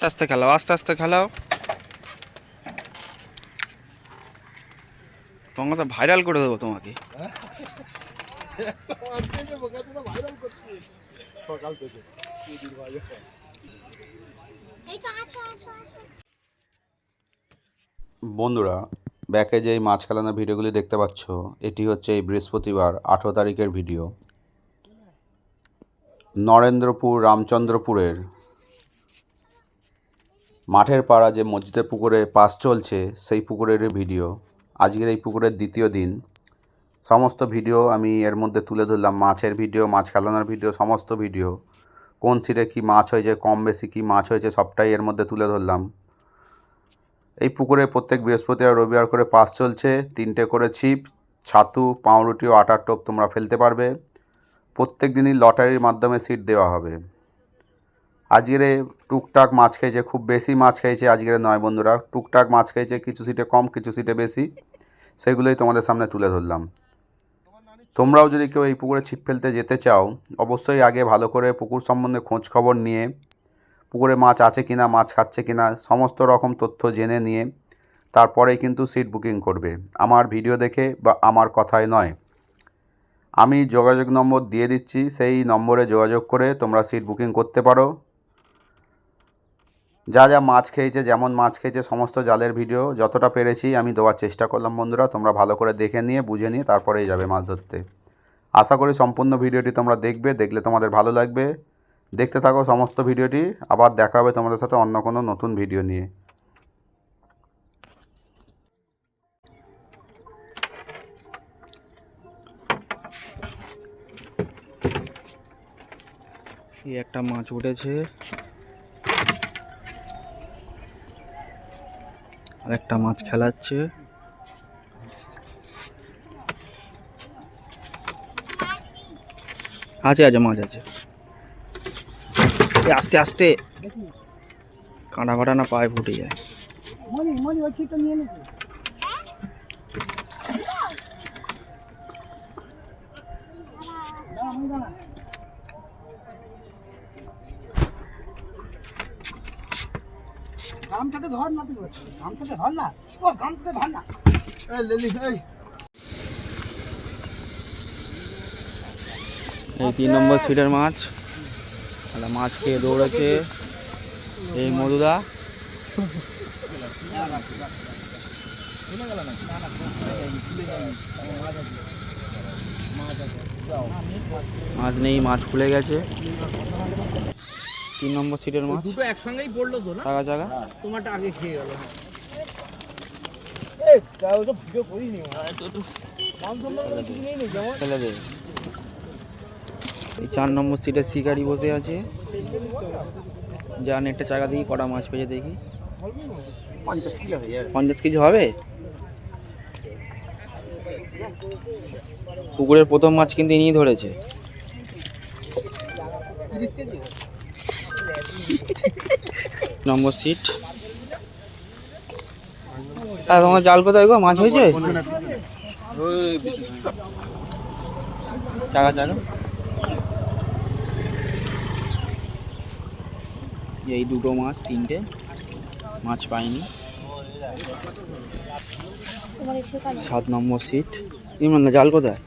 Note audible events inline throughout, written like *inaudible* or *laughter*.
আস্তে আস্তে খেলাও, আস্তে আস্তে খেলাও। তোমাকে ভাইরাল করে দেবো তোমাকে। বন্ধুরা, ব্যাকে যে এই মাছ খেলানোর ভিডিওগুলি দেখতে পাচ্ছ, এটি হচ্ছে এই বৃহস্পতিবার, আঠেরো তারিখের ভিডিও। নরেন্দ্রপুর, রামচন্দ্রপুরের মাঠের পাড়া যে মসজিদের পুকুরে পাস চলছে, সেই পুকুরের ভিডিও। আজকের এই পুকুরের দ্বিতীয় দিন। সমস্ত ভিডিও আমি এর মধ্যে তুলে ধরলাম। মাছের ভিডিও, মাছ খেলানোর ভিডিও, সমস্ত ভিডিও। কোন সিটে কী মাছ হয়েছে, কম বেশি কী মাছ হয়েছে, সবটাই এর মধ্যে তুলে ধরলাম। এই পুকুরে প্রত্যেক বৃহস্পতিবার রবিবার করে পাস চলছে। তিনটে করে ছিপ, ছাতু, পাউরুটি ও আটার টোপ তোমরা ফেলতে পারবে। প্রত্যেক দিনই লটারির মাধ্যমে সিট দেওয়া হবে। আজকের টুকটাক মাছ খেয়েছে, খুব বেশি মাছ খেয়েছে আজকের নয় বন্ধুরা। টুকটাক মাছ খেয়েছে, কিছু সিটে কম, কিছু সিটে বেশি। সেগুলোই তোমাদের সামনে তুলে ধরলাম। তোমরাও যদি কেউ এই পুকুরে ছিপ ফেলতে যেতে চাও, অবশ্যই আগে ভালো করে পুকুর সম্বন্ধে খোঁজ খবর নিয়ে, পুকুরে মাছ আছে কিনা, মাছ খাচ্ছে কিনা, সমস্ত রকম তথ্য জেনে নিয়ে, তারপরেই কিন্তু সিট বুকিং করবে। আমার ভিডিও দেখে বা আমার কথায় নয়। আমি যোগাযোগ নম্বর দিয়ে দিচ্ছি, সেই নম্বরে যোগাযোগ করে তোমরা সিট বুকিং করতে পারো। যা যা মাছ খেয়েছে, যেমন মাছ খেয়েছে, সমস্ত জালের ভিডিও, যতটা পেরেছি আমি দেওয়ার চেষ্টা করলাম বন্ধুরা। তোমরা ভালো করে দেখে নিয়ে, বুঝে নিয়ে তারপরেই যাবে মাছ ধরতে। আশা করি সম্পূর্ণ ভিডিওটি তোমরা দেখবে, দেখলে তোমাদের ভালো লাগবে। দেখতে থাকো সমস্ত ভিডিওটি, আবার দেখা হবে তোমাদের সাথে অন্য কোনো নতুন ভিডিও নিয়ে। একটা মাছ উঠেছে। একটা মাছ খেলাচ্ছে। আছে আছে, মাছ আছে। আস্তে আস্তে। কাঁটা ফাটা না পায়ে ফুটে যায়। গামটাকে ধর না তুই গামটাকে ধর না। ও গামটাকে ধর না। এই, লেলি, এই। এই তিন নম্বর সিটের মাছ। তাহলে মাছ খেয়ে দৌড়েছে। এই মধুদা। মাছ নেই, মাছ খুলে গেছে। তিন নম্বর সিটের মাছ। দুটো একসঙ্গেই পড়ল তো না? জায়গা জায়গা তোমারটা আগে খেয়ে গেল। ফেলে দে। এই চার নম্বর সিটের শিকারি বসে আছে। যা নেটটা চাকা দেখি কটা মাছ পেয়েছে দেখি। পঞ্চাশ কিলো পঞ্চাশ কেজি হবে? পুকুরের প্রথম মাছ কিন্তু ইনিই ধরেছে। তিরিশ কেজি নম্বর সিট। হ্যাঁ তোমার জাল কোথায় গো? মাছ হয়েছে? এই দুটো মাছ তিনটে। মাছ পাইনি। সাত নম্বর সিট। ইমরান দা জাল কোথায়?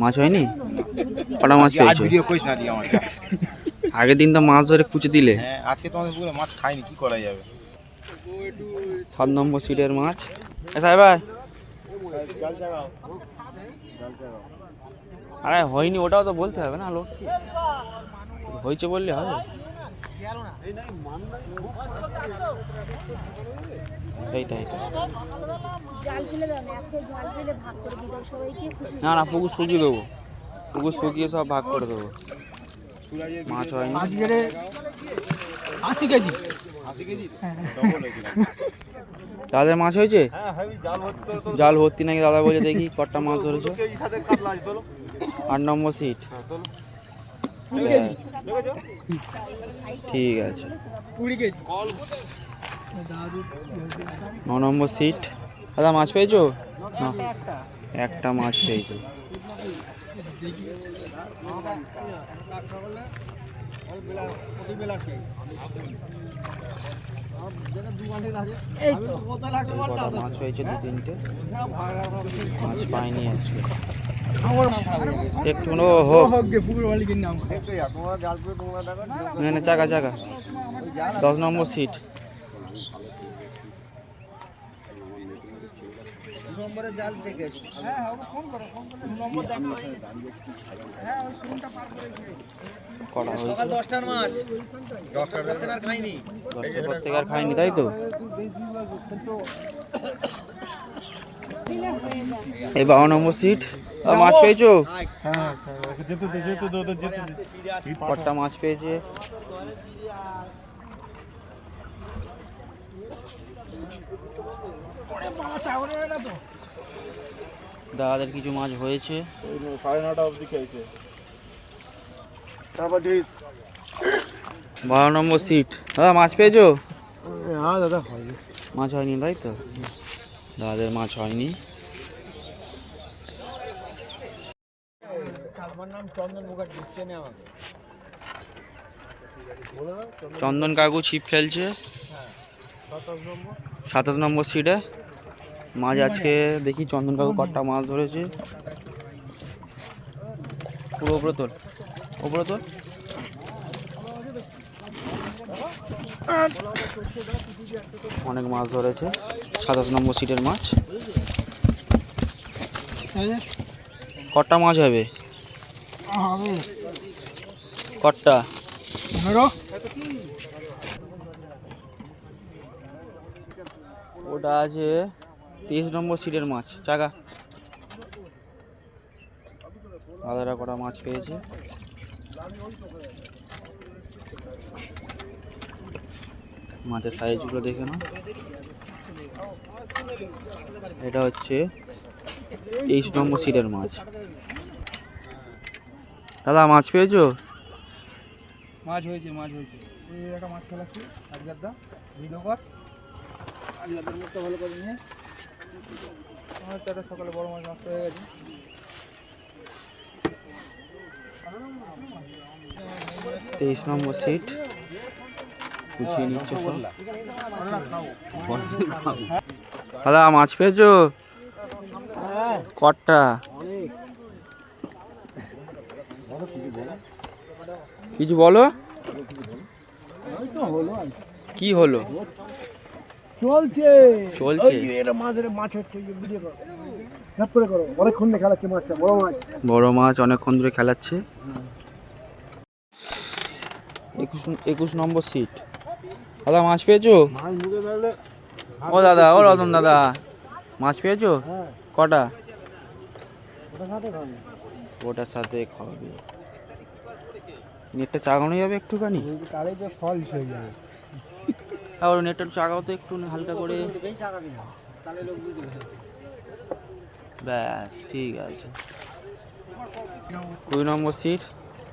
মাছ হয়নি? কটা মাছ পেয়েছ? *laughs* আগের দিন তো মাছ ধরে কুচে দিলে। হ্যাঁ আজকে তোমাদের পুরো মাছ খাইনি কি করা যাবে? সাত নম্বর সিটের মাছ। সাহেব ভাই আরে হয়নি ওটাও তো বলতে হবে না লোক হয়েছে বললে হবে। না না পুকুর শুকিয়ে দেবো। পুকুর শুকিয়ে সব ভাগ করে দেবো। মাছ হয়নি আজকের আশি কেজি। ডবল মাছ হয়েছে? হ্যাঁ জাল ভর্তি তো জাল ভর্তি নাকি দাদা বলে দেখি কটা মাছ ধরেছো। আট নম্বর সিট। হ্যাঁ ঠিক আছে। ন নম্বর সিট। দাদা মাছ পেয়েছ? না একটা মাছ পেয়েছ। মাছ হয়েছে দু তিনটে মাছ পাইনি আজকে একটু চাকা চাকা দশ নম্বর সিট কটা হয়েছে। দশটার মাছ। দশটার আর খাইনি। দশটার পর থেকে আর খাইনি তাই তো? এই বারো নম্বর সিট মাছ পেয়েছ? কটা মাছ পেয়েছে। দাদাদের কিছু মাছ হয়েছে। সাড়ে নটা অবধি খেয়েছে। বারো নম্বর সিট দাদা মাছ পেয়েছ? হ্যাঁ দাদা হয় মাছ হয়নি তাই তো? দাদাদের মাছ হয়নি। চন্দন কাকু ছিপ ফেলছে। সাতাশ নম্বর সিটে। মাছ আজকে দেখি চন্দন কাকু কটা মাছ ধরেছে। পুরো উপরে তোল, উপরে তোর অনেক মাছ ধরেছে, সাতাশ নম্বর সিটের মাছ। কটা মাছ হবে? কটা? ওটা আছে তেইশ নম্বর সিটের মাছ, চাকা। দাদারা কটা মাছ পেয়েছে। মাছের সাইজগুলো দেখে নাও। এটা হচ্ছে তেইশ নম্বর সিটের মাছ। দাদা, মাছ পেয়েছ? মাছ হয়েছে মাছ হয়েছে। একটা মাছ ফেলাচ্ছি আজকের দা মুখটা ভালো করে নিয়ে। আমার সকালে বড় মাছ নষ্ট হয়ে গেছে। তেইশ নম্বর সিট গুছিয়ে নিচ্ছে সব। দাদা মাছ পেয়েছ? কটা? কিছু বলো? কি হলো? চলছে। চলছে। এটা মাছের মাছ হচ্ছে এই যে ভিডিও করো ঝাপ করে করো অনেকক্ষণ দিয়ে খেলাচ্ছে মাছটা বড় মাছ। বড় মাছ অনেকক্ষণ ধরে খেলাচ্ছে। একুশ একুশ নম্বর সিট দাদা মাছ পেয়েছ? ও দাদা ও রতন দাদা মাছ পেয়েছ? হ্যাঁ। কটা? সাথে ওটার সাথে খাওয়াবে নেটটা চাগানো যাবে একটুখানি? তাহলে তো ফল হয়ে যাবে। তারপর নেটটা চাগাও তো একটু হালকা করে। ব্যাস ঠিক আছে। দুই নম্বর সিট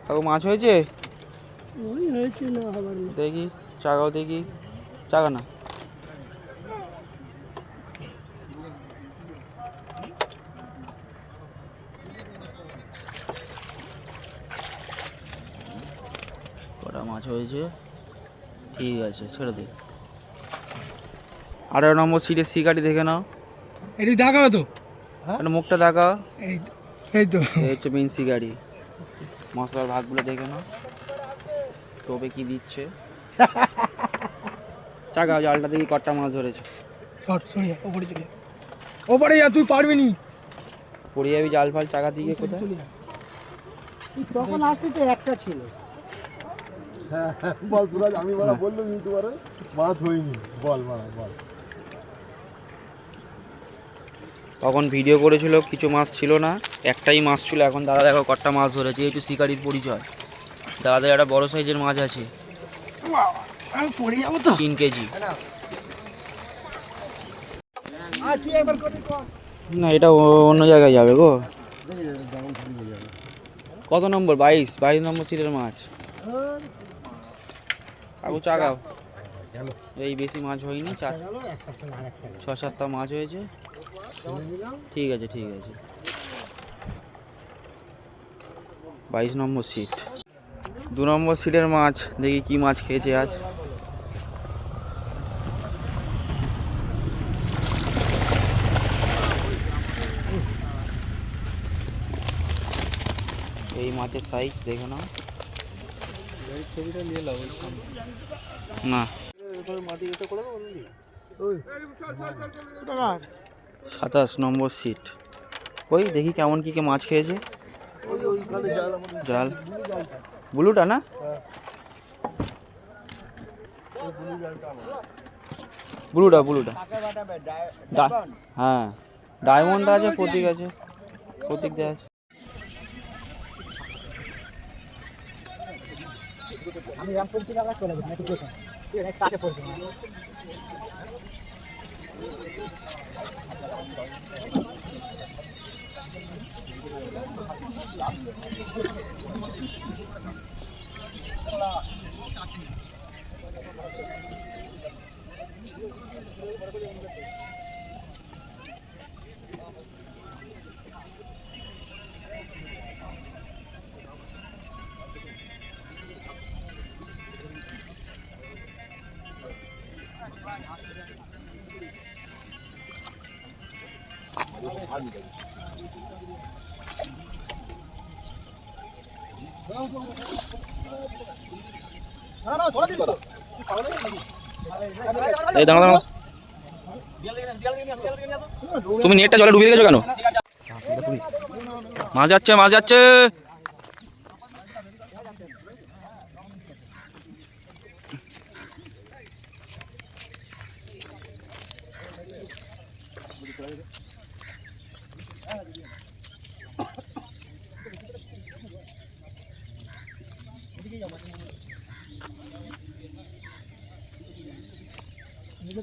কাকু মাছ হয়েছে? না দেখি চাগাও দেখি। চাকা না। কটা মাছ হয়েছে? ঠিক আছে ছেড়ে দে। আঠারো নম্বর সিটের সিগাটি দেখে নাও। এটি দেখাবে তো। একটা মুখটা দেখা এই এই তো। এই হচ্ছে মেন সিগাড়ি মশলার ভাগগুলো দেখে নাও। টোপে কি দিচ্ছে। চাকা জালটা দেখি কটা মাছ ধরেছে। ওপরে চলে যা। ওপরে যা তুই পারবি নি। পড়ে যাবি জাল ফাল চাকা দিকে কোথায়? তখন আসতে তো একটা ছিল। বল সুরাজ আমি বলা বললাম ইউটিউবারে মাছ হয়নি। বল মারা বল। তখন ভিডিও করেছিল কিছু মাছ ছিল না, একটাই মাছ ছিল। এখন দাদা দেখো কটা মাছ ধরেছে একটু শিকারির পরিচয়। দাদাদের একটা বড় সাইজের মাছ আছে। তিন কেজি। না, এটা অন্য জায়গায় যাবে গো। কত নম্বর? বাইশ। বাইশ নম্বর সিটের মাছ। কাকু চাগাও এই বেশি মাছ হয়নি চার ছ সাতটা মাছ হয়েছে। ঠিক আছে ঠিক আছে। বাইশ নম্বর সিট দু নম্বর সিটের মাছ দেখি কি মাছ খেয়েছে আজ। এই মাছের সাইজ দেখে নাও। ছবিটা নিয়ে লাভ না মাটি করে দেবো সাতাশ নম্বর সিট ওই দেখি কেমন কি কে মাছ খেয়েছে। জাল। ব্লুটা না? ব্লুটা ব্লুটা। হ্যাঁ। ডায়মন্ড আছে, প্রতীক আছে। প্রতীক দেওয়া আছে। আমি রামপঞ্চি চলে যাব। এই দাঁড়া দাঁড়া। তুমি নেটটা জলে ডুবিয়ে গেছো কেন? মাছ যাচ্ছে মাছ যাচ্ছে।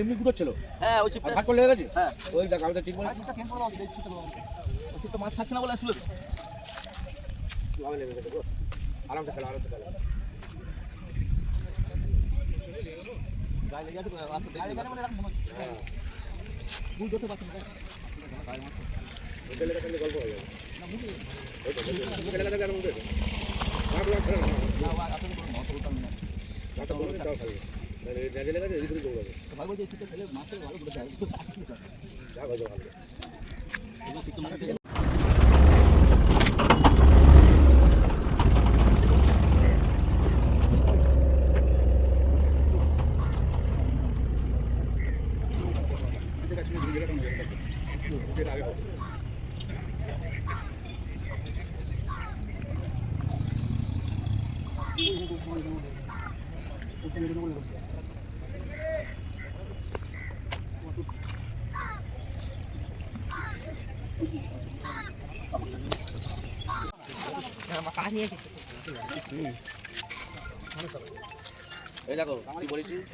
এমনি ঘুরছিল হ্যাঁ ওই চিপটা ভাগ করে লেগে গেছে হ্যাঁ ওই দেখ আমি তো ঠিক বলেছি তো মাছ থাকছে না বলে আসলে আরামসে খেলো আরামসে খেলো গায়ে লেগে আছে গায়ে মানে মনে হচ্ছে হ্যাঁ ভুল পারছি না গল্প হয়ে যাবে না লেগে মুখে ভাগ না না আসলে কোনো মত বলতাম না দাও খালি লেগে লেগে এদিকে দৌড়াবে ভাই বলছে একটু খেলে মাছে ভালো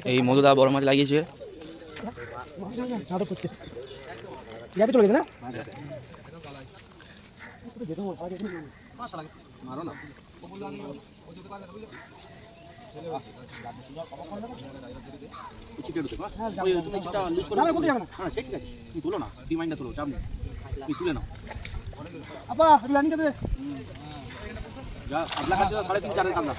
এই মধুদা বড় মাছ লাগিয়েছে না না না, না, না? তুলো না ডিমাইন্ডটা তুলো চাপ তুমি তুলে নাও আপা লানি কে যা আপনার কাছে সাড়ে তিন চারের কান্না